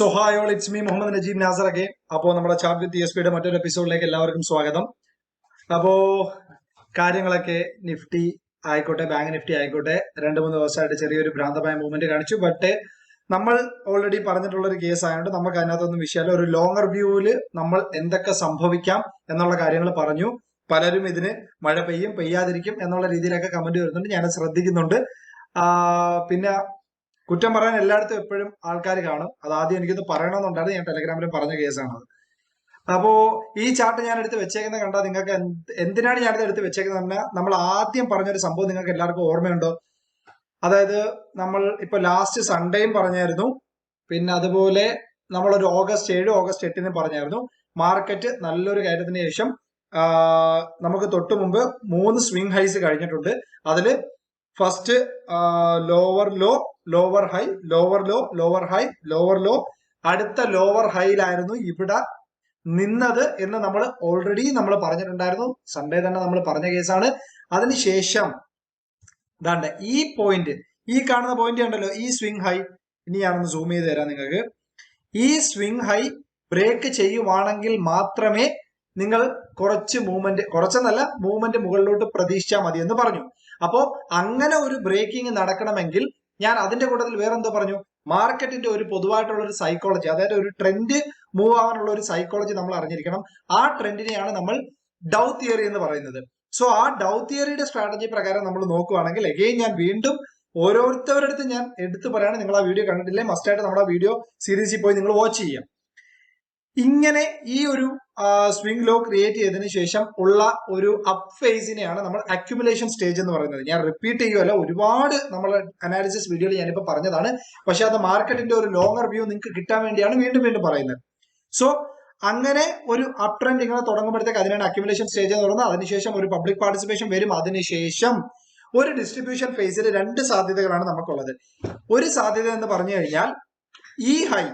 So hi all it's me Muhammad Najeeb Nasar നാസറൊക്കെ അപ്പോൾ നമ്മുടെ charge T S പിയുടെ മറ്റൊരു എപ്പിസോഡിലേക്ക് എല്ലാവർക്കും സ്വാഗതം. അപ്പോ കാര്യങ്ങളൊക്കെ നിഫ്റ്റി ആയിക്കോട്ടെ ബാങ്ക് നിഫ്റ്റി ആയിക്കോട്ടെ രണ്ട് മൂന്ന് ദിവസമായിട്ട് ചെറിയൊരു ഭ്രാന്തമായ മൂവ്മെന്റ് കാണിച്ചു. ബട്ട് നമ്മൾ ഓൾറെഡി പറഞ്ഞിട്ടുള്ള ഒരു കേസ് ആയതുകൊണ്ട് നമുക്ക് അതിനകത്തൊന്നും വിഷയമല്ല. ഒരു ലോങ്ങർ വ്യൂവിൽ നമ്മൾ എന്തൊക്കെ സംഭവിക്കാം എന്നുള്ള കാര്യങ്ങൾ പറഞ്ഞു. പലരും ഇതിന് മഴ പെയ്യും പെയ്യാതിരിക്കും എന്നുള്ള രീതിയിലൊക്കെ കമന്റ് വരുന്നുണ്ട്. ഞാൻ ശ്രദ്ധിക്കുന്നുണ്ട്. പിന്നെ കുറ്റം പറയാൻ എല്ലായിടത്തും എപ്പോഴും ആൾക്കാർ കാണും. അത് ആദ്യം എനിക്കൊന്ന് പറയണമെന്നുണ്ടായിരുന്നു. ഞാൻ ടെലഗ്രാമിലും പറഞ്ഞ കേസാണത്. അപ്പോ ഈ ചാർട്ട് ഞാൻ എടുത്ത് വെച്ചേക്കുന്നത് കണ്ടാൽ നിങ്ങൾക്ക് എന്ത്- എന്തിനാണ് ഞാനിത് എടുത്ത് വെച്ചേക്കുന്നത് പറഞ്ഞാൽ നമ്മൾ ആദ്യം പറഞ്ഞൊരു സംഭവം നിങ്ങൾക്ക് എല്ലാവർക്കും ഓർമ്മയുണ്ടോ? അതായത് നമ്മൾ ഇപ്പൊ ലാസ്റ്റ് സൺഡേയും പറഞ്ഞായിരുന്നു. പിന്നെ അതുപോലെ നമ്മൾ ഒരു ഓഗസ്റ്റ് ഏഴ് ഓഗസ്റ്റ് എട്ടിന് പറഞ്ഞായിരുന്നു. മാർക്കറ്റ് നല്ലൊരു കാര്യത്തിന് ശേഷം നമുക്ക് തൊട്ട് മുമ്പ് മൂന്ന് സ്വിംഗ് ഹൈസ് കഴിഞ്ഞിട്ടുണ്ട്. അതിൽ first lower low lower high lower low lower high lower low അടുത്ത ലോവർ ഹൈയിലായിരുന്നു ഇവിടെ നിന്നത് എന്ന് നമ്മൾ ഓൾറെഡി നമ്മൾ പറഞ്ഞിട്ടുണ്ടായിരുന്നു. സൺഡേ തന്നെ നമ്മൾ പറഞ്ഞ കേസാണ് അതിനുശേഷം ഇതാണ്ട് ഈ പോയിന്റ് ഈ കാണുന്ന പോയിന്റ് ഉണ്ടല്ലോ ഈ സ്വിംഗ് ഹൈ ഇനി ഞാനൊന്ന് സൂം ചെയ്ത് തരാം നിങ്ങൾക്ക്. ഈ സ്വിംഗ് ഹൈ ബ്രേക്ക് ചെയ്യുവാണെങ്കിൽ മാത്രമേ നിങ്ങൾ കുറച്ച് മൂവ്മെന്റ് കുറച്ചെന്നല്ല മൂവ്മെന്റ് മുകളിലോട്ട് പ്രതീക്ഷിച്ചാൽ മതി എന്ന് പറഞ്ഞു. അപ്പോ അങ്ങനെ ഒരു ബ്രേക്കിംഗ് നടക്കണമെങ്കിൽ ഞാൻ അതിന്റെ കൂട്ടത്തിൽ വേറെന്തോ പറഞ്ഞു. മാർക്കറ്റിന്റെ ഒരു പൊതുവായിട്ടുള്ള ഒരു സൈക്കോളജി അതായത് ഒരു ട്രെൻഡ് മൂവ് ആവാനുള്ള ഒരു സൈക്കോളജി നമ്മൾ അറിഞ്ഞിരിക്കണം. ആ ട്രെൻഡിനെയാണ് നമ്മൾ ഡൗ തിയറി എന്ന് പറയുന്നത്. സോ ആ ഡൗ തിയറിയുടെ സ്ട്രാറ്റജി പ്രകാരം നമ്മൾ നോക്കുവാണെങ്കിൽ എഗെയിൻ ഞാൻ വീണ്ടും ഓരോരുത്തരുടെ അടുത്ത് ഞാൻ എടുത്തു പറയാണ്. നിങ്ങൾ ആ വീഡിയോ കണ്ടിട്ടില്ലേ? മസ്റ്റായിട്ട് നമ്മുടെ വീഡിയോ സീരീസിൽ പോയി നിങ്ങൾ വാച്ച് ചെയ്യാം. ഇങ്ങനെ ഈ ഒരു സ്വിംഗ് ലോ ക്രിയേറ്റ് ചെയ്തതിനു ശേഷം ഉള്ള ഒരു അപ്പ് ഫേസിനെയാണ് നമ്മൾ അക്യുമുലേഷൻ സ്റ്റേജ് എന്ന് പറയുന്നത്. ഞാൻ റിപ്പീറ്റ് ചെയ്യുമല്ല ഒരുപാട് നമ്മൾ അനാലിസിസ് വീഡിയോയിൽ ഞാനിപ്പോൾ പറഞ്ഞതാണ്. പക്ഷെ അത് മാർക്കറ്റിന്റെ ഒരു ലോങ്ങർ വ്യൂ നിങ്ങൾക്ക് കിട്ടാൻ വേണ്ടിയാണ് വീണ്ടും വീണ്ടും പറയുന്നത്. സോ അങ്ങനെ ഒരു അപ് ട്രെൻഡ് ഇങ്ങനെ തുടങ്ങുമ്പോഴത്തേക്ക് അതിനാണ് അക്യുമുലേഷൻ സ്റ്റേജ് എന്ന് പറയുന്നത്. അതിനുശേഷം ഒരു പബ്ലിക് പാർട്ടിസിപ്പേഷൻ വരും. അതിനുശേഷം ഒരു ഡിസ്ട്രിബ്യൂഷൻ ഫേസിൽ രണ്ട് സാധ്യതകളാണ് നമുക്കുള്ളത്. ഒരു സാധ്യത എന്ന് പറഞ്ഞു കഴിഞ്ഞാൽ ഈ ഹൈ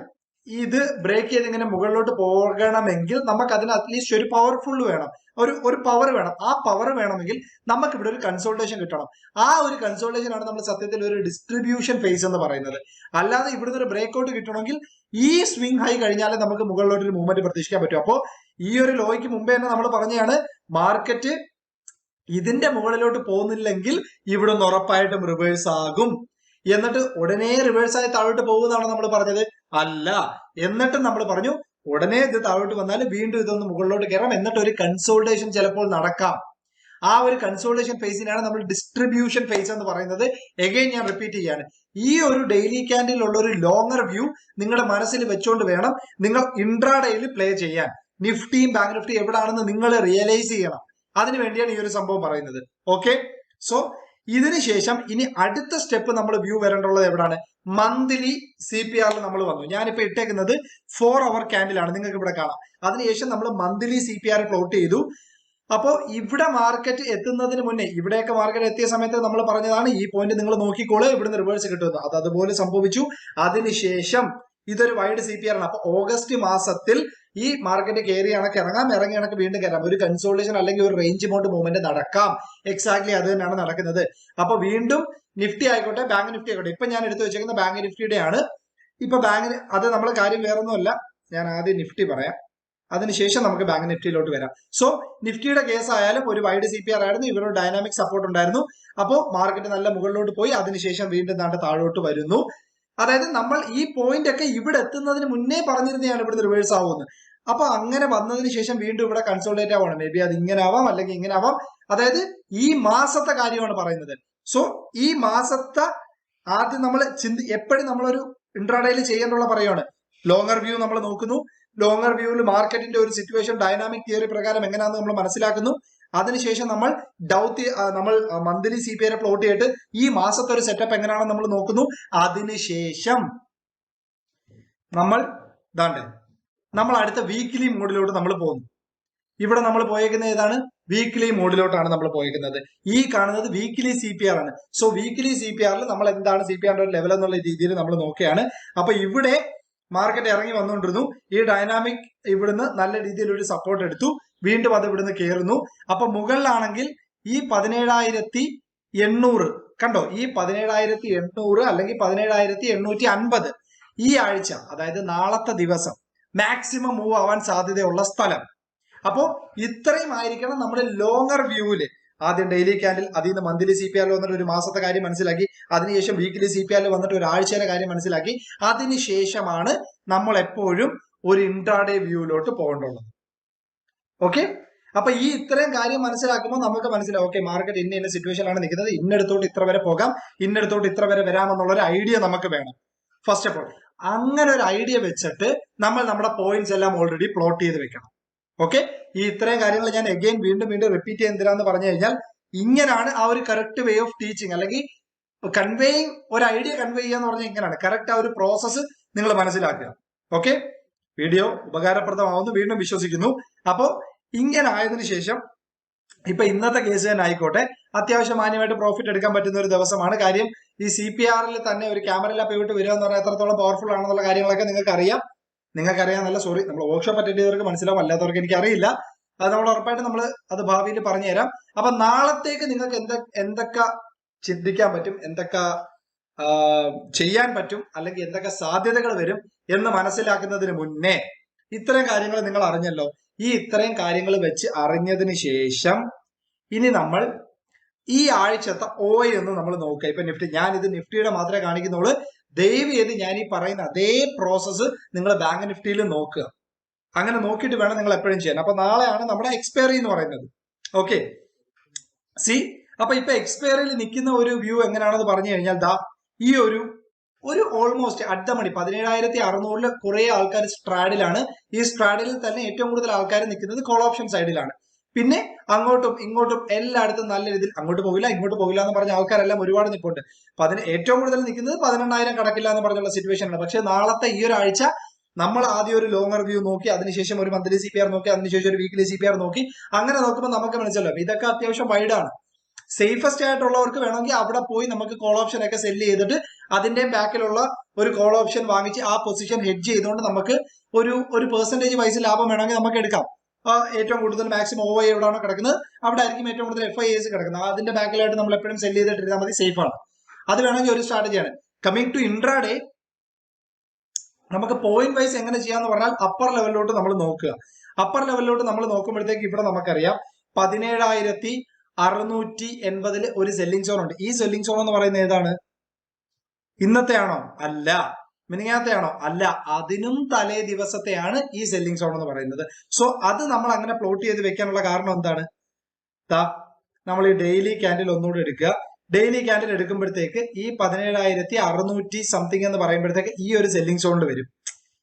ഇത് ബ്രേക്ക് ചെയ്ത് ഇങ്ങനെ മുകളിലോട്ട് പോകണമെങ്കിൽ നമുക്ക് അതിന് അറ്റ്ലീസ്റ്റ് ഒരു പവർഫുൾ വേണം. ഒരു ഒരു പവർ വേണം. ആ പവർ വേണമെങ്കിൽ നമുക്ക് ഇവിടെ ഒരു കൺസോൾട്ടേഷൻ കിട്ടണം. ആ ഒരു കൺസോൾട്ടേഷൻ ആണ് നമ്മൾ സത്യത്തിൽ ഒരു ഡിസ്ട്രിബ്യൂഷൻ ഫേസ് എന്ന് പറയുന്നത്. അല്ലാതെ ഇവിടുന്ന് ഒരു ബ്രേക്ക് ഔട്ട് കിട്ടണമെങ്കിൽ ഈ സ്വിംഗ് ഹൈ കഴിഞ്ഞാലേ നമുക്ക് മുകളിലോട്ട് ഒരു മൂവ്മെന്റ് പ്രതീക്ഷിക്കാൻ പറ്റും. അപ്പോൾ ഈ ഒരു ലോയ്ക്ക് മുമ്പേ തന്നെ നമ്മൾ പറഞ്ഞതാണ് മാർക്കറ്റ് ഇതിന്റെ മുകളിലോട്ട് പോകുന്നില്ലെങ്കിൽ ഇവിടെ ഉറപ്പായിട്ടും റിവേഴ്സ് ആകും. എന്നിട്ട് ഉടനെ റിവേഴ്സ് ആയി താഴോട്ട് പോകുന്നതാണ് നമ്മൾ പറഞ്ഞത്. അല്ല. എന്നിട്ട് നമ്മൾ പറഞ്ഞു ഉടനെ ഇത് താഴോട്ട് വന്നാൽ വീണ്ടും ഇതൊന്ന് മുകളിലോട്ട് കയറാം. എന്നിട്ട് ഒരു കൺസോൾട്ടേഷൻ ചിലപ്പോൾ നടക്കാം. ആ ഒരു കൺസോൾട്ടേഷൻ ഫേസിനാണ് നമ്മൾ ഡിസ്ട്രിബ്യൂഷൻ ഫേസ് എന്ന് പറയുന്നത്. എഗെയിൻ ഞാൻ റിപ്പീറ്റ് ചെയ്യാണ്. ഈ ഒരു ഡെയിലി ക്യാൻഡിലുള്ള ഒരു ലോങ്ങർ വ്യൂ നിങ്ങളുടെ മനസ്സിൽ വെച്ചുകൊണ്ട് വേണം നിങ്ങൾ ഇൻട്രാഡേയിൽ പ്ലേ ചെയ്യാൻ. നിഫ്റ്റിയും ബാങ്ക് നിഫ്റ്റി എവിടാണെന്ന് നിങ്ങൾ റിയലൈസ് ചെയ്യണം. അതിനു വേണ്ടിയാണ് ഈ ഒരു സംഭവം പറയുന്നത്. ഓക്കെ സോ ഇതിന് ശേഷം ഇനി അടുത്ത സ്റ്റെപ്പ് നമ്മൾ വ്യൂ വരേണ്ടുള്ളത് എവിടെയാണ് മന്ത്ലി സി പി ആറിൽ നമ്മൾ വന്നു. ഞാനിപ്പോൾ ഇട്ടേക്കുന്നത് ഫോർ അവർ ക്യാൻഡിലാണ് നിങ്ങൾക്ക് ഇവിടെ കാണാം. അതിനുശേഷം നമ്മൾ monthly C P R plot ചെയ്തു. അപ്പോൾ ഇവിടെ മാർക്കറ്റ് എത്തുന്നതിന് മുന്നേ ഇവിടെയൊക്കെ മാർക്കറ്റ് എത്തിയ സമയത്ത് നമ്മൾ പറഞ്ഞതാണ് ഈ പോയിന്റ് നിങ്ങൾ നോക്കിക്കോളൂ ഇവിടുന്ന് റിവേഴ്സ് കിട്ടുന്നത് അത് അതുപോലെ സംഭവിച്ചു. അതിനുശേഷം ഇതൊരു വൈഡ് സി പി ആർ ആണ്. അപ്പൊ ഓഗസ്റ്റ് മാസത്തിൽ ഈ മാർക്കറ്റ് കയറി കണക്ക് ഇറങ്ങാം ഇറങ്ങി കണക്ക് വീണ്ടും കയറാം. ഒരു കൺസോൾട്ടേഷൻ അല്ലെങ്കിൽ ഒരു റേഞ്ച് മോട്ട് മൂവ്മെന്റ് നടക്കാം. എക്സാക്ട്ലി അത് തന്നെയാണ് നടക്കുന്നത്. അപ്പൊ വീണ്ടും നിഫ്റ്റി ആയിക്കോട്ടെ ബാങ്ക് നിഫ്റ്റി ആയിക്കോട്ടെ. ഇപ്പൊ ഞാൻ എടുത്തു വെച്ചേക്കുന്ന ബാങ്ക് നിഫ്റ്റിയുടെ ആണ് ഇപ്പൊ ബാങ്ക് അത് നമ്മൾ കാര്യം വേറൊന്നുമല്ല. ഞാൻ ആദ്യം നിഫ്റ്റി പറയാം. അതിനുശേഷം നമുക്ക് ബാങ്ക് നിഫ്റ്റിയിലോട്ട് വരാം. സോ നിഫ്റ്റിയുടെ കേസ് ആയാലും ഒരു വൈഡ് സി പി ആർ ആയിരുന്നു. ഇവരുടെ ഡൈനാമിക് സപ്പോർട്ട് ഉണ്ടായിരുന്നു. അപ്പോൾ മാർക്കറ്റ് നല്ല മുകളിലോട്ട് പോയി. അതിനുശേഷം വീണ്ടും താണ്ട് താഴോട്ട് വരുന്നു. അതായത് നമ്മൾ ഈ പോയിന്റ് ഒക്കെ ഇവിടെ എത്തുന്നതിന് മുന്നേ പറഞ്ഞിരുന്നതാണ് ഇവിടുന്ന് റിവേഴ്സ് ആവുമെന്ന്. അപ്പൊ അങ്ങനെ വന്നതിന് ശേഷം വീണ്ടും ഇവിടെ കൺസോൾട്ടേറ്റ് ആവണം. മേ ബി അത് ഇങ്ങനെ ആവാം അല്ലെങ്കിൽ ഇങ്ങനെ ആവാം അതായത് ഈ മാസത്തെ കാര്യമാണ് പറയുന്നത്. സോ ഈ മാസത്തെ ആദ്യം നമ്മൾ ചിന്തി എപ്പോഴും നമ്മളൊരു ഇൻട്രാഡേയിൽ ചെയ്യേണ്ടുള്ള പറയുകയാണ് ലോങ്ങർ വ്യൂ നമ്മൾ നോക്കുന്നു. ലോങ്ങർ വ്യൂവിൽ മാർക്കറ്റിന്റെ ഒരു സിറ്റുവേഷൻ ഡൈനാമിക് തിയറി പ്രകാരം എങ്ങനെയാണെന്ന് നമ്മൾ മനസ്സിലാക്കുന്നു. അതിനുശേഷം നമ്മൾ ഡൗത്ത് നമ്മൾ monthly C P I plot ചെയ്തിട്ട് ഈ മാസത്തെ ഒരു സെറ്റപ്പ് എങ്ങനെയാണെന്ന് നമ്മൾ നോക്കുന്നു. അതിനുശേഷം നമ്മൾ ദാണ്ട് നമ്മൾ അടുത്ത വീക്കിലി മോഡിലോട്ട് നമ്മൾ പോകുന്നു. ഇവിടെ നമ്മൾ പോയേക്കുന്നത് ഏതാണ്? വീക്കിലി മോഡിലോട്ടാണ് നമ്മൾ പോയേക്കുന്നത്. ഈ കാണുന്നത് വീക്കിലി സി പി ആർ ആണ്. സോ വീക്കിലി സി പി ആറിൽ നമ്മൾ എന്താണ് സി പി ആറിന്റെ ഒരു ലെവൽ എന്നുള്ള രീതിയിൽ നമ്മൾ നോക്കുകയാണ്. അപ്പൊ ഇവിടെ മാർക്കറ്റ് ഇറങ്ങി വന്നുകൊണ്ടിരുന്നു. ഈ ഡൈനാമിക് ഇവിടുന്ന് നല്ല രീതിയിൽ ഒരു സപ്പോർട്ട് എടുത്തു. വീണ്ടും അത് ഇവിടുന്ന് കയറുന്നു അപ്പൊ മുകളിലാണെങ്കിൽ ഈ പതിനേഴായിരത്തി എണ്ണൂറ് കണ്ടോ? ഈ പതിനേഴായിരത്തി എണ്ണൂറ് അല്ലെങ്കിൽ പതിനേഴായിരത്തി എണ്ണൂറ്റി അൻപത് ഈ ആഴ്ച അതായത് നാളത്തെ ദിവസം മാക്സിമം മൂവ് ആവാൻ സാധ്യതയുള്ള സ്ഥലം. അപ്പോ ഇത്രയും ആയിരിക്കണം നമ്മുടെ ലോങ്ങർ വ്യൂവിൽ ആദ്യം ഡെയിലി ക്യാൻഡിൽ അതിൽ നിന്ന് മന്ത്ലി സി പി ആറിൽ വന്നിട്ട് ഒരു മാസത്തെ കാര്യം മനസ്സിലാക്കി. അതിനുശേഷം വീക്കിലി സി പി ആറിൽ വന്നിട്ട് ഒരു ആഴ്ചയുടെ കാര്യം മനസ്സിലാക്കി. അതിനുശേഷമാണ് നമ്മൾ എപ്പോഴും ഒരു ഇൻട്രാഡേ വ്യൂവിലോട്ട് പോകേണ്ടുള്ളത് ഓക്കെ അപ്പൊ ഈ ഇത്രയും കാര്യം മനസ്സിലാക്കുമ്പോൾ നമുക്ക് മനസ്സിലാവും ഓക്കെ മാർക്കറ്റ് ഇന്ന ഇന്ന സിറ്റുവേഷനിലാണ് നിൽക്കുന്നത്. ഇന്നടത്തോട്ട് ഇത്ര വരെ പോകാം. ഇന്നടത്തോട്ട് ഇത്ര വരെ വരാമെന്നുള്ള ഒരു ഐഡിയ നമുക്ക് വേണം. ഫസ്റ്റ് ഓഫ് ഓൾ അങ്ങനെ ഒരു ഐഡിയ വെച്ചിട്ട് നമ്മൾ നമ്മുടെ പോയിന്റ്സ് എല്ലാം ഓൾറെഡി പ്ലോട്ട് ചെയ്ത് വെക്കണം. ഓക്കെ ഈ ഇത്രയും കാര്യങ്ങൾ ഞാൻ എഗെയിൻ വീണ്ടും വീണ്ടും റിപ്പീറ്റ് ചെയ്യുന്നതിനാന്ന് പറഞ്ഞു കഴിഞ്ഞാൽ ഇങ്ങനാണ് ആ ഒരു കറക്റ്റ് വേ ഓഫ് ടീച്ചിങ് അല്ലെങ്കിൽ കൺവേയിങ് ഒരു ഐഡിയ കൺവേ ചെയ്യുക എന്ന് പറഞ്ഞാൽ ഇങ്ങനെയാണ് കറക്റ്റ് ആ ഒരു പ്രോസസ്സ് നിങ്ങൾ മനസ്സിലാക്കുക. ഓക്കെ വീഡിയോ ഉപകാരപ്രദമാവുന്നു. വീണ്ടും വിശ്വസിക്കുന്നു. അപ്പോൾ ഇങ്ങനെ ആയതിനു ശേഷം ഇപ്പൊ ഇന്നത്തെ കേസ് തന്നെ ആയിക്കോട്ടെ. അത്യാവശ്യം മാന്യമായിട്ട് പ്രോഫിറ്റ് എടുക്കാൻ പറ്റുന്ന ഒരു ദിവസമാണ്. കാര്യം ഈ സി പി ആറിൽ തന്നെ ഒരു ക്യാമറ ലാപ്പ് വിട്ട് വരിക എന്ന് പറഞ്ഞാൽ എത്രത്തോളം പവർഫുൾ ആണെന്നുള്ള കാര്യങ്ങളൊക്കെ നിങ്ങൾക്ക് അറിയാം നിങ്ങൾക്ക് നല്ല സോറി നമ്മൾ വർക്ക്ഷോപ്പ് അറ്റൻഡ് ചെയ്തവർക്ക് മനസ്സിലാവും. അല്ലാത്തവർക്ക് എനിക്ക് അറിയില്ല അത് നമ്മൾ ഉറപ്പായിട്ട് നമ്മൾ അത് ഭാവിയിൽ പറഞ്ഞു തരാം അപ്പൊ നാളത്തേക്ക് നിങ്ങൾക്ക് എന്ത എന്തൊക്കെ ചിന്തിക്കാൻ പറ്റും? എന്തൊക്കെ ചെയ്യാൻ പറ്റും? അല്ലെങ്കിൽ എന്തൊക്കെ സാധ്യതകൾ വരും എന്ന് മനസ്സിലാക്കുന്നതിന് മുന്നേ ഇത്തരം കാര്യങ്ങൾ നിങ്ങൾ അറിഞ്ഞല്ലോ. ഈ ഇത്രയും കാര്യങ്ങൾ വെച്ച് അറിഞ്ഞതിന് ശേഷം ഇനി നമ്മൾ ഈ ആഴ്ചത്തെ ഓ എന്ന് നമ്മൾ നോക്കുക. ഇപ്പൊ നിഫ്റ്റി ഞാൻ ഇത് നിഫ്റ്റിയുടെ മാത്രമേ കാണിക്കുന്നുള്ളൂ. ദയവ് ചെയ്ത് ഞാൻ ഈ പറയുന്ന അതേ പ്രോസസ്സ് നിങ്ങൾ ബാങ്ക് നിഫ്റ്റിയിൽ നോക്കുക. അങ്ങനെ നോക്കിയിട്ട് വേണം നിങ്ങൾ എപ്പോഴും ചെയ്യാൻ. അപ്പൊ നാളെയാണ് നമ്മുടെ എക്സ്പയറി എന്ന് പറയുന്നത്. ഓക്കെ സി അപ്പൊ ഇപ്പൊ എക്സ്പയറിയിൽ നിൽക്കുന്ന ഒരു വ്യൂ എങ്ങനെയാണെന്ന് പറഞ്ഞു കഴിഞ്ഞാൽ ദാ ഈ ഒരു ഒരു ഓൾമോസ്റ്റ് അടുത്ത മണി പതിനേഴായിരത്തി അറുന്നൂറിൽ കുറെ ആൾക്കാർ സ്ട്രാഡിലാണ്. ഈ സ്ട്രാഡിൽ തന്നെ ഏറ്റവും കൂടുതൽ ആൾക്കാർ നിൽക്കുന്നത് കോൾ ഓപ്ഷൻ സൈഡിലാണ് പിന്നെ അങ്ങോട്ടും ഇങ്ങോട്ടും എല്ലായിടത്തും നല്ല രീതിയിൽ അങ്ങോട്ട് പോകില്ല ഇങ്ങോട്ട് പോകില്ല എന്ന് പറഞ്ഞ ആൾക്കാരെല്ലാം ഒരുപാട് നിൽപ്പുണ്ട് അതിന് ഏറ്റവും കൂടുതൽ നിൽക്കുന്നത് പതിനെണ്ണായിരം കടക്കില്ല എന്ന് പറഞ്ഞുള്ള സിറ്റുവേഷനാണ് പക്ഷെ നാളത്തെ ഈ ഒരാഴ്ച നമ്മൾ ആദ്യം ഒരു ലോങ്ങർ വ്യൂ നോക്കി അതിനുശേഷം ഒരു മന്ത്ലി സി പി ആർ നോക്കി അതിനുശേഷം ഒരു വീക്ക്ലി സി പി ആർ നോക്കി അങ്ങനെ നോക്കുമ്പോൾ നമുക്ക് മനസ്സിലാവും. ഇതൊക്കെ അത്യാവശ്യം വൈഡാണ് സേഫസ്റ്റ് ആയിട്ടുള്ളവർക്ക് വേണമെങ്കിൽ അവിടെ പോയി നമുക്ക് കോൾ ഓപ്ഷൻ ഒക്കെ സെല്ല് ചെയ്തിട്ട് അതിന്റെ ബാക്കിലുള്ള ഒരു കോൾ ഓപ്ഷൻ വാങ്ങിച്ച് ആ പൊസിഷൻ ഹെഡ്ജ് ചെയ്തുകൊണ്ട് നമുക്ക് ഒരു ഒരു പെർസെന്റേജ് വൈസ് ലാഭം വേണമെങ്കിൽ നമുക്ക് എടുക്കാം. ഏറ്റവും കൂടുതൽ മാക്സിമം ഓ എവിടെയാണോ കിടക്കുന്നത്? അവിടെ ആയിരിക്കും ഏറ്റവും കൂടുതൽ എഫ് ഐ എസ് കിടക്കുന്നത്. അതിന്റെ ബാക്കിലായിട്ട് നമ്മൾ എപ്പോഴും സെല്ല് ചെയ്തിട്ടിരുന്നാൽ മതി സേഫ് ആണ്. അത് വേണമെങ്കിൽ ഒരു സ്ട്രാറ്റജിയാണ് കമ്മിങ് ടു ഇൻട്രാഡേ നമുക്ക് പോയിന്റ് വൈസ് എങ്ങനെ ചെയ്യാന്ന് പറഞ്ഞാൽ അപ്പർ ലെവലിലോട്ട് നമ്മൾ നോക്കുക. അപ്പർ ലെവലിലോട്ട് നമ്മൾ നോക്കുമ്പോഴത്തേക്ക് ഇവിടെ നമുക്കറിയാം പതിനേഴായിരത്തി അറുന്നൂറ്റി എൺപതിൽ ഒരു സെല്ലിംഗ് സോൺ ഉണ്ട്. ഈ സെല്ലിംഗ് സോൺ എന്ന് പറയുന്നത് ഏതാണ്? ഇന്നത്തെയാണോ? അല്ല. മിനിങ്ങാത്തെയാണോ അല്ല. അതിനും തലേ ദിവസത്തെയാണ് ഈ സെല്ലിംഗ് സോൺ എന്ന് പറയുന്നത്. സോ അത് നമ്മൾ അങ്ങനെ പ്ലോട്ട് ചെയ്ത് വെക്കാനുള്ള കാരണം എന്താണ്? നമ്മൾ ഈ ഡെയിലി ക്യാൻഡിൽ ഒന്നുകൂടെ എടുക്കുക. ഡെയിലി ക്യാൻഡിൽ എടുക്കുമ്പോഴത്തേക്ക് ഈ പതിനേഴായിരത്തി അറുന്നൂറ്റി സംതിങ് എന്ന് പറയുമ്പോഴത്തേക്ക് ഈ ഒരു സെല്ലിംഗ് സോണിൽ വരും.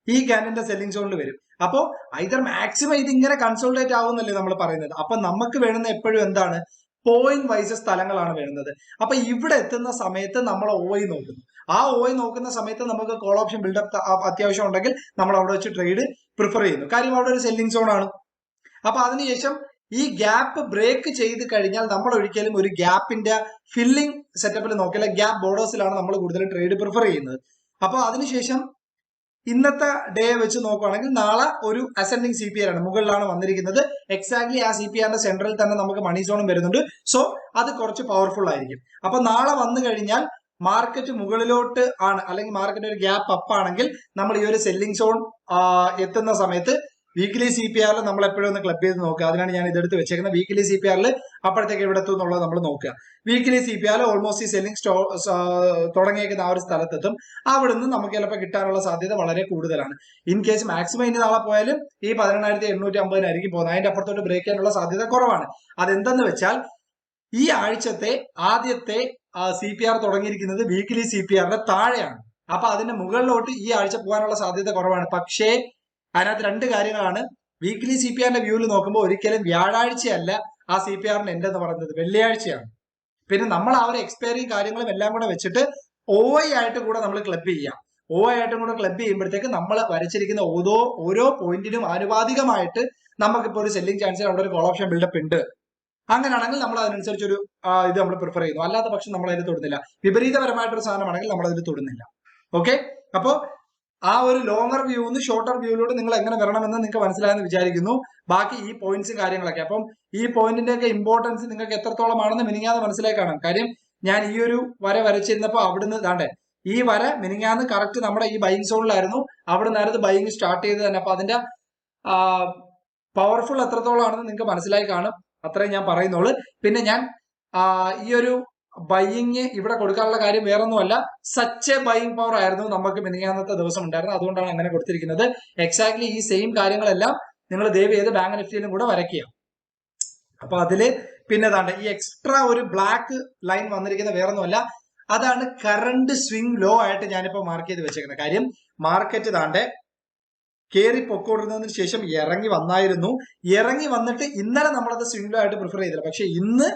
ഈ ക്യാൻഡിന്റെ സെല്ലിംഗ് സോണിൽ വരും. അപ്പോ ഐതർ മാക്സിമം ഇതിങ്ങനെ കൺസോൾട്ടേറ്റ് ആവുന്നല്ലേ നമ്മൾ പറയുന്നത്. അപ്പൊ നമുക്ക് വേണ്ടുന്ന എപ്പോഴും എന്താണ്? പോയിന്റ് വൈസ് സ്ഥലങ്ങളാണ് വരുന്നത്. അപ്പൊ ഇവിടെ എത്തുന്ന സമയത്ത് നമ്മൾ ഓയി നോക്കുന്നു. ആ ഓയി നോക്കുന്ന സമയത്ത് നമുക്ക് കോൾ ഓപ്ഷൻ ബിൽഡപ്പ് അത്യാവശ്യം ഉണ്ടെങ്കിൽ നമ്മൾ അവിടെ വെച്ച് ട്രേഡ് പ്രിഫർ ചെയ്യുന്നു. കാര്യം അവിടെ ഒരു സെല്ലിംഗ് സോൺ ആണ്. അപ്പൊ അതിനുശേഷം ഈ ഗ്യാപ്പ് ബ്രേക്ക് ചെയ്ത് കഴിഞ്ഞാൽ നമ്മൾ ഒരിക്കലും ഒരു ഗ്യാപ്പിന്റെ ഫില്ലിംഗ് സെറ്റപ്പിൽ നോക്കില്ല. ഗ്യാപ്പ് ബോർഡേഴ്സിലാണ് നമ്മൾ കൂടുതൽ ട്രേഡ് പ്രിഫർ ചെയ്യുന്നത്. അപ്പൊ അതിനുശേഷം ഇന്നത്തെ ഡേ വെച്ച് നോക്കുകയാണെങ്കിൽ നാളെ ഒരു അസെൻഡിങ് സി പി ആർ ആണ് മുകളിലാണ് വന്നിരിക്കുന്നത്. എക്സാക്ട്ലി ആ സി പി ആറിന്റെ സെൻട്രൽ തന്നെ നമുക്ക് മണി സോണും വരുന്നുണ്ട്. സോ അത് കുറച്ച് പവർഫുൾ ആയിരിക്കും. അപ്പൊ നാളെ വന്നു കഴിഞ്ഞാൽ മാർക്കറ്റ് മുകളിലോട്ട് ആണ് അല്ലെങ്കിൽ മാർക്കറ്റ് ഒരു ഗ്യാപ്പ് അപ്പ് ആണെങ്കിൽ നമ്മൾ ഈ ഒരു സെല്ലിംഗ് സോൺ എത്തുന്ന സമയത്ത് വീക്കിലി സി പി ആറിൽ നമ്മൾ എപ്പോഴും ഒന്ന് ക്ലബ് ചെയ്ത് നോക്കുക. അതിനാണ് ഞാൻ ഇതെടുത്ത് വെച്ചേക്കുന്നത് വീക്കിലി സി പി ആറിൽ അപ്പോഴത്തേക്ക് എത്തും എന്നുള്ളത് നമ്മൾ നോക്കുക. വീക്കിലി സി പി ആറിൽ ഓൾമോസ്റ്റ് ഈ സെല്ലിംഗ് സ്റ്റോ തുടങ്ങിയേക്കുന്ന ആ ഒരു സ്ഥലത്തെത്തും. അവിടുന്ന് നമുക്ക് ചിലപ്പോൾ കിട്ടാനുള്ള സാധ്യത വളരെ കൂടുതലാണ്. ഇൻ കേസ് മാക്സിമം ഇനി നാളെ പോയാലും ഈ പതിനെണ്ണായിരത്തി എണ്ണൂറ്റി അമ്പതിനായിരിക്കും പോകുന്നത്. അതിന്റെ അപ്പുറത്തോട്ട് ബ്രേക്ക് ചെയ്യാനുള്ള സാധ്യത കുറവാണ്. അതെന്തെന്ന് വെച്ചാൽ ഈ ആഴ്ചത്തെ ആദ്യത്തെ സി പി ആർ തുടങ്ങിയിരിക്കുന്നത് വീക്കിലി സി പി ആറിന്റെ താഴെയാണ്. അപ്പൊ അതിന്റെ മുകളിലോട്ട് ഈ ആഴ്ച പോകാനുള്ള സാധ്യത കുറവാണ്. പക്ഷേ അതിനകത്ത് രണ്ട് കാര്യങ്ങളാണ്. വീക്ക്ലി സി പി ആറിന്റെ വ്യൂവിൽ നോക്കുമ്പോൾ ഒരിക്കലും വ്യാഴാഴ്ചയല്ല ആ സി പി ആറിന് എന്റെ എന്ന് പറയുന്നത്. വെള്ളിയാഴ്ചയാണ്. പിന്നെ നമ്മൾ ആ ഒരു എക്സ്പയറി കാര്യങ്ങളും എല്ലാം കൂടെ വെച്ചിട്ട് ഒ ആയിട്ട് കൂടെ നമ്മൾ ക്ലബ് ചെയ്യാം. ഒ ആയിട്ടും കൂടെ ക്ലബ് ചെയ്യുമ്പോഴത്തേക്ക് നമ്മൾ വരച്ചിരിക്കുന്ന ഓരോ ഓരോ പോയിന്റിനും ആനുപാതികമായിട്ട് നമുക്കിപ്പോൾ ഒരു സെല്ലിംഗ് ചാൻസ് അവിടെ ഒരു കോൾ ഓപ്ഷൻ ബിൽഡപ്പ് ഉണ്ട്. അങ്ങനെയാണെങ്കിൽ നമ്മൾ അതിനനുസരിച്ച് ഒരു ഇത് നമ്മൾ പ്രിഫർ ചെയ്യുന്നു. അല്ലാത്ത പക്ഷം നമ്മൾ അതിന് തൊടുന്നില്ല. വിപരീതപരമായിട്ടൊരു സാധനമാണെങ്കിൽ നമ്മൾ അതിന് തൊടുന്നില്ല. ഓക്കെ അപ്പോ ആ ഒരു ലോങ്ങർ വ്യൂ നിന്ന് ഷോർട്ടർ വ്യൂയിലൂടെ നിങ്ങൾ എങ്ങനെ വരണമെന്ന് നിങ്ങൾക്ക് മനസ്സിലായെന്ന് വിചാരിക്കുന്നു. ബാക്കി ഈ പോയിന്റ്സും കാര്യങ്ങളൊക്കെ. അപ്പം ഈ പോയിന്റിന്റെ ഒക്കെ ഇമ്പോർട്ടൻസ് നിങ്ങൾക്ക് എത്രത്തോളം ആണെന്ന് മിനിങ്ങാതെ മനസ്സിലായി കാണാം കാര്യം ഞാൻ ഈ ഒരു വര വരച്ചിരുന്നപ്പോൾ അവിടുന്ന് താണ്ടെ ഈ വര മിനിങ്ങാന്ന് കറക്റ്റ് നമ്മുടെ ഈ ബൈങ് സോണിലായിരുന്നു അവിടെ നിന്നായിരുന്നു ബൈങ് സ്റ്റാർട്ട് ചെയ്ത് തന്നെ. അപ്പൊ അതിന്റെ പവർഫുൾ എത്രത്തോളം ആണെന്ന് നിങ്ങൾക്ക് മനസ്സിലായി കാണും അത്രയും ഞാൻ പറയുന്നുള്ളൂ. പിന്നെ ഞാൻ ഈ ഒരു ബൈയിങ് ഇവിടെ കൊടുക്കാനുള്ള കാര്യം വേറൊന്നുമല്ല സച്ച് എ ബൈയിങ് പവർ ആയിരുന്നു നമുക്ക് മിനിങ്ങാന്നത്തെ ദിവസം ഉണ്ടായിരുന്നത്. അതുകൊണ്ടാണ് അങ്ങനെ കൊടുത്തിരിക്കുന്നത്. എക്സാക്ട്ലി ഈ സെയിം കാര്യങ്ങളെല്ലാം നിങ്ങൾ ദയവ് ചെയ്ത് ബാങ്ക് നിഫ്റ്റിയിലും കൂടെ വരയ്ക്കുക. അപ്പൊ അതിൽ പിന്നെ ഈ എക്സ്ട്രാ ഒരു ബ്ലാക്ക് ലൈൻ വന്നിരിക്കുന്ന വേറൊന്നുമല്ല അതാണ് കറണ്ട് സ്വിംഗ് ലോ ആയിട്ട് ഞാനിപ്പോ മാർക്ക് ചെയ്ത് വെച്ചേക്കുന്നത് കാര്യം. മാർക്കറ്റ് താണ്ടെ കയറി പൊക്കോടുന്നതിന് ശേഷം ഇറങ്ങി വന്നായിരുന്നു. ഇറങ്ങി വന്നിട്ട് ഇന്നലെ നമ്മളത് സ്വിംഗ് ലോ ആയിട്ട് പ്രിഫർ ചെയ്തില്ല. പക്ഷെ ഇന്ന്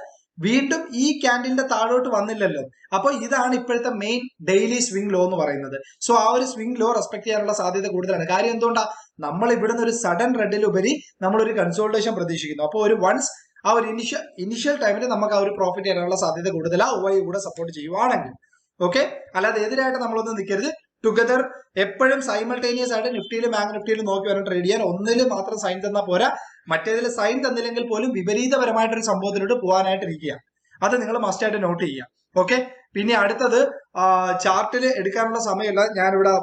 വീണ്ടും ഈ ക്യാൻഡിലിന്റെ താഴോട്ട് വന്നില്ലല്ലോ. അപ്പോൾ ഇതാണ് ഇപ്പോഴത്തെ മെയിൻ ഡെയിലി സ്വിംഗ് ലോ എന്ന് പറയുന്നത്. സോ ആ ഒരു സ്വിംഗ് ലോ റെസ്പെക്ട് ചെയ്യാനുള്ള സാധ്യത കൂടുതലാണ്. കാര്യം എന്തുകൊണ്ടാ? നമ്മൾ ഇവിടുന്ന് ഒരു സഡൻ റെഡിലുപരി നമ്മൾ ഒരു കൺസോൾട്ടേഷൻ പ്രതീക്ഷിക്കുന്നു. അപ്പോൾ ഒരു വൺസ് ആ ഒരു ഇനിഷ്യൽ ഇനിഷ്യൽ ടൈമിൽ നമുക്ക് ആ ഒരു പ്രോഫിറ്റ് ചെയ്യാനുള്ള സാധ്യത കൂടുതലാ ഒ കൂടെ സപ്പോർട്ട് ചെയ്യുവാണെങ്കിൽ. ഓക്കെ അല്ലാതെ എതിരായിട്ട് നമ്മളൊന്നും നിൽക്കരുത്. ടുഗദർ എപ്പോഴും സൈമൾട്ടേനിയസ് ആയിട്ട് നിഫ്റ്റിയിലും ബാങ്ക് നിഫ്റ്റിയിലും നോക്കി വരാൻ ട്രേഡ് ചെയ്യാൻ ഒന്നിൽ മാത്രം സൈൻ തന്നാൽ പോരാ. മറ്റേതിൽ സൈൻ തന്നില്ലെങ്കിൽ പോലും വിപരീതപരമായിട്ടൊരു സംഭവത്തിലോട്ട് പോകാനായിട്ട് ഇരിക്കുക അത് നിങ്ങൾ മസ്റ്റായിട്ട് നോട്ട് ചെയ്യുക. ഓക്കെ പിന്നെ അടുത്തത് ചാർട്ടിൽ എടുക്കാനുള്ള സമയമല്ല. ഞാനിവിടെ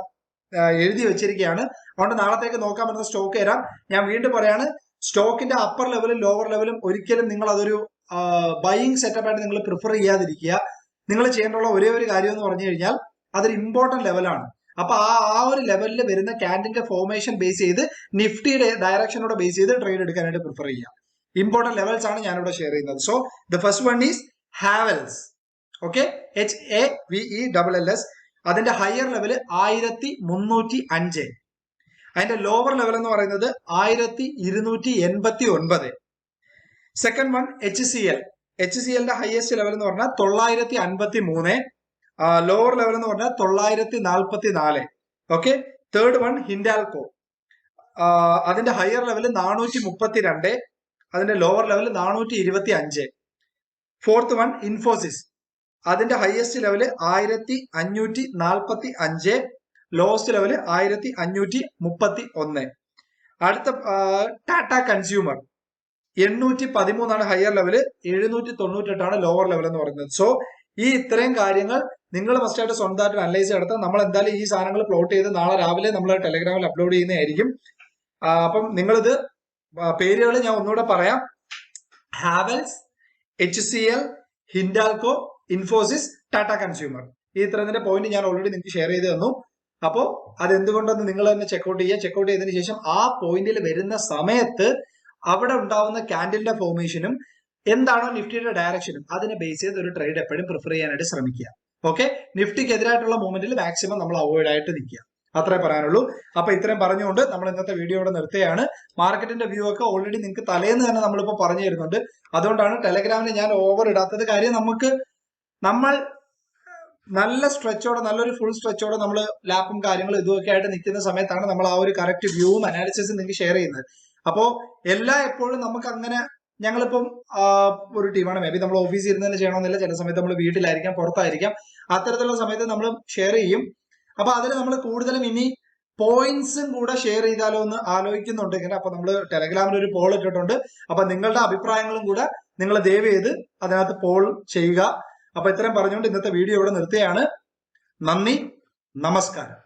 എഴുതി വെച്ചിരിക്കുകയാണ്. അതുകൊണ്ട് നാളത്തേക്ക് നോക്കാൻ പറ്റുന്ന സ്റ്റോക്ക് തരാം. ഞാൻ വീണ്ടും പറയാണ് സ്റ്റോക്കിന്റെ അപ്പർ ലെവലും ലോവർ ലെവലും ഒരിക്കലും നിങ്ങൾ അതൊരു ബൈയിങ് സെറ്റപ്പായിട്ട് നിങ്ങൾ പ്രിഫർ ചെയ്യാതിരിക്കുക. നിങ്ങൾ ചെയ്യേണ്ടുള്ള ഒരേ ഒരു കാര്യം എന്ന് പറഞ്ഞു കഴിഞ്ഞാൽ അതൊരു ഇമ്പോർട്ടന്റ് ലെവലാണ് അപ്പൊ ആ ആ ഒരു ലെവലിൽ വരുന്ന ക്യാൻഡിന്റെ ഫോർമേഷൻ ബേസ് ചെയ്ത് നിഫ്റ്റിയുടെ ഡയറക്ഷനോട് ബേസ് ചെയ്ത് ട്രേഡ് എടുക്കാനായിട്ട് പ്രിഫർ ചെയ്യുക. ഇമ്പോർട്ടന്റ് ലെവൽസ് ആണ് ഞാനിവിടെ ഷെയർ ചെയ്യുന്നത്. So the first one is Havells okay H A V E double L S അതിന്റെ ഹയർ ലെവൽ ആയിരത്തി മുന്നൂറ്റി അഞ്ച് അതിന്റെ ലോവർ ലെവൽ എന്ന് പറയുന്നത് ആയിരത്തി ഇരുന്നൂറ്റി എൺപത്തി ഒൻപത് second one H C L H C എല്ലിന്റെ ഹയസ്റ്റ് ലെവൽ എന്ന് പറഞ്ഞാൽ തൊള്ളായിരത്തി അൻപത്തി മൂന്ന് ലോവർ ലെവൽ എന്ന് പറഞ്ഞാൽ തൊള്ളായിരത്തി നാൽപ്പത്തി നാല് ഓക്കെ തേർഡ് വൺ ഹിൻഡാൽകോ അതിന്റെ ഹയർ ലെവൽ നാനൂറ്റി മുപ്പത്തി രണ്ട് അതിന്റെ ലോവർ ലെവൽ നാനൂറ്റി ഇരുപത്തി അഞ്ച് ഫോർത്ത് വൺ ഇൻഫോസിസ് അതിന്റെ ഹയസ്റ്റ് ലെവൽ ആയിരത്തി അഞ്ഞൂറ്റി നാൽപ്പത്തി അഞ്ച് ലോവസ്റ്റ് ലെവൽ ആയിരത്തി അഞ്ഞൂറ്റി മുപ്പത്തി ഒന്ന് അടുത്ത ടാറ്റ കൺസ്യൂമർ എണ്ണൂറ്റി പതിമൂന്നാണ് ഹയർ ലെവൽ എഴുന്നൂറ്റി തൊണ്ണൂറ്റെട്ടാണ് ലോവർ ലെവൽ എന്ന് പറയുന്നത്. സോ ഈ ഇത്രയും കാര്യങ്ങൾ നിങ്ങൾ മസ്റ്റായിട്ട് സ്വന്തമായിട്ട് അനലൈസ് നടത്താം നമ്മൾ എന്തായാലും ഈ സാധനങ്ങൾ പ്ലോട്ട് ചെയ്ത് നാളെ രാവിലെ നമ്മൾ ടെലഗ്രാമിൽ അപ്ലോഡ് ചെയ്യുന്നതായിരിക്കും. അപ്പം നിങ്ങളിത് പേരുകൾ ഞാൻ ഒന്നുകൂടെ പറയാം. Havells H C L Hindalco Infosys Tata consumer ഈ ഇത്രത്തിന്റെ പോയിന്റ് ഞാൻ ഓൾറെഡി നിങ്ങൾക്ക് ഷെയർ ചെയ്ത് തന്നു. അപ്പോൾ അതെന്തുകൊണ്ടെന്ന് നിങ്ങൾ തന്നെ ചെക്കൗട്ട് ചെയ്യുക. ചെക്കൗട്ട് ചെയ്തതിന് ശേഷം ആ പോയിന്റിൽ വരുന്ന സമയത്ത് അവിടെ ഉണ്ടാവുന്ന കാൻഡിലിന്റെ ഫോർമേഷനും എന്താണോ നിഫ്റ്റിയുടെ ഡയറക്ഷനും അതിനെ ബേസ് ചെയ്ത് ഒരു ട്രേഡ് എപ്പോഴും പ്രിഫർ ചെയ്യാനായിട്ട് ശ്രമിക്കുക. ഓക്കെ നിഫ്റ്റിക്ക് എതിരായിട്ടുള്ള മൂവ്മെന്റിൽ മാക്സിമം നമ്മൾ അവോയ്ഡ് ആയിട്ട് നിൽക്കുക. അത്രേ പറയാനുള്ളൂ. അപ്പൊ ഇത്രയും പറഞ്ഞുകൊണ്ട് നമ്മൾ ഇന്നത്തെ വീഡിയോ ഇവിടെ നിർത്തുകയാണ്. മാർക്കറ്റിന്റെ വ്യൂ ഒക്കെ ഓൾറെഡി നിങ്ങൾക്ക് തലേന്ന് തന്നെ നമ്മളിപ്പോൾ പറഞ്ഞു തരുന്നുണ്ട്. അതുകൊണ്ടാണ് ടെലഗ്രാമിൽ ഞാൻ ഓവർ ഇടാത്തത് കാര്യം നമുക്ക് നമ്മൾ നല്ല സ്ട്രെച്ചോടെ നല്ലൊരു ഫുൾ സ്ട്രെച്ചോടെ നമ്മൾ ലാപ്പും കാര്യങ്ങളും ഇതുമൊക്കെ ആയിട്ട് നിൽക്കുന്ന സമയത്താണ് നമ്മൾ ആ ഒരു കറക്റ്റ് വ്യൂവും അനാലിസിസും നിങ്ങൾക്ക് ഷെയർ ചെയ്യുന്നത്. അപ്പോൾ എല്ലാ എപ്പോഴും നമുക്ക് അങ്ങനെ ഞങ്ങളിപ്പം ഒരു ടീമാണ്. മേ ബി നമ്മൾ ഓഫീസിൽ ഇരുന്ന് തന്നെ ചെയ്യണമെന്നില്ല. ചില സമയത്ത് നമ്മൾ വീട്ടിലായിരിക്കാം പുറത്തായിരിക്കാം. അത്തരത്തിലുള്ള സമയത്ത് നമ്മൾ ഷെയർ ചെയ്യും. അപ്പൊ അതിൽ നമ്മൾ കൂടുതലും ഇനി പോയിന്റ്സും കൂടെ ഷെയർ ചെയ്താലോ എന്ന് ആലോചിക്കുന്നുണ്ട് ഇങ്ങനെ അപ്പൊ നമ്മൾ ടെലഗ്രാമിൽ ഒരു പോൾ ഇട്ടിട്ടുണ്ട്. അപ്പൊ നിങ്ങളുടെ അഭിപ്രായങ്ങളും കൂടെ നിങ്ങൾ ദയവ് ചെയ്ത് അതിനകത്ത് പോൾ ചെയ്യുക. അപ്പൊ ഇത്രയും പറഞ്ഞുകൊണ്ട് ഇന്നത്തെ വീഡിയോ ഇവിടെ നിർത്തുകയാണ്. നന്ദി. നമസ്കാരം.